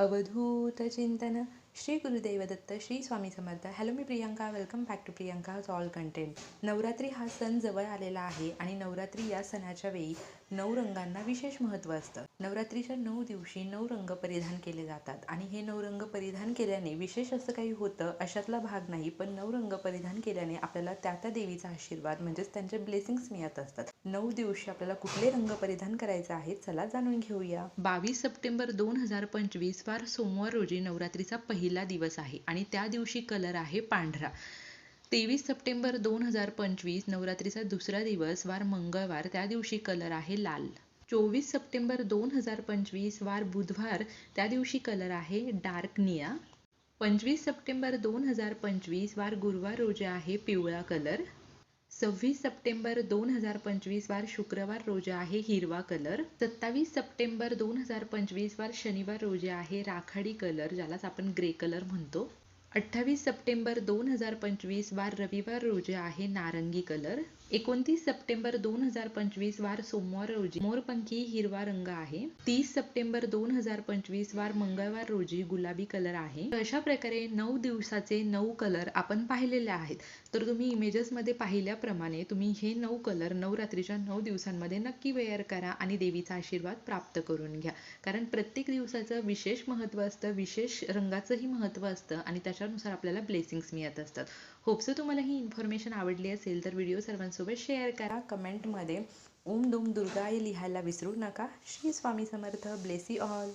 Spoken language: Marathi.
अवधूत चिंतन Shri Gurudev Datta Shri Swami Samarth. Hello me Priyanka welcome back to Priyanka all content Navratri हा सण जवळ आलेला आहे आणि नवरात्री या सणाच्या वेळी नऊ रंगांना विशेष महत्त्व असतं. नवरात्रीच्या नऊ दिवशी नऊ रंग परिधान केले जातात आणि हे नऊ रंग परिधान केल्याने विशेष असं काही होतं अशातला भाग नाही पण नऊ रंग परिधान केल्याने आपल्याला त्या त्या देवीचा आशीर्वाद म्हणजेच त्यांचे ब्लेसिंग्स मिळत असतात. नऊ दिवशी आपल्याला कुठले रंग परिधान करायचे आहेत चला जाणून घेऊया. बावीस सप्टेंबर दोन हजार पंचवीस वार सोमवार रोजी नवरात्रीचा पहिला पहिला दिवस आहे आणि त्या दिवशी कलर आहे पांढरा. तेवीस सप्टेंबर दोन हजार पंचवीस नवरात्रीचा दुसरा दिवस वार मंगळवार त्या दिवशी कलर आहे लाल. चोवीस सप्टेंबर दोन हजार पंचवीस वार बुधवार त्या दिवशी कलर आहे डार्क निया पंचवीस सप्टेंबर दोन हजार पंचवीस वार गुरुवार रोजी आहे पिवळा कलर सव्वीस सप्टेंबर दोन हजार पंचवीस वार शुक्रवार रोजी आहे हिरवा कलर. सत्तावीस सप्टेंबर दोन हजार पंचवीस वार शनिवार रोजी आहे राखाडी कलर ज्यालाच आपण ग्रे कलर म्हणतो. अठ्ठावीस सप्टेंबर दोन हजार पंचवीस वार रविवार रोजी आहे नारंगी कलर. एकोणतीस सप्टेंबर दोन हजार पंचवीस वार सोमवार रोजी मोरपंखी हिरवा रंग आहे. तीस सप्टेंबर दोन हजार पंचवीस वार मंगळवार रोजी गुलाबी कलर आहे. अशा प्रकारे नऊ दिवसाचे नऊ कलर आपण पाहिलेले आहेत. तर तुम्ही इमेजेसमध्ये पाहिल्याप्रमाणे तुम्ही हे नऊ कलर नवरात्रीच्या नऊ दिवसांमध्ये नक्की वेअर करा आणि देवीचा आशीर्वाद प्राप्त करून घ्या. कारण प्रत्येक दिवसाचं विशेष महत्त्व असतं विशेष रंगाचंही महत्त्व असतं आणि त्याच्यानुसार आपल्याला ब्लेसिंग्स मिळत असतात. होपसो तुम्हाला ही इन्फॉर्मेशन आवडली असेल तर व्हिडिओ सर्वांसोबत शेअर करा. कमेंटमध्ये ओम दुम दुर्गाय लिहायला विसरू नका. श्री स्वामी समर्थ. Bless all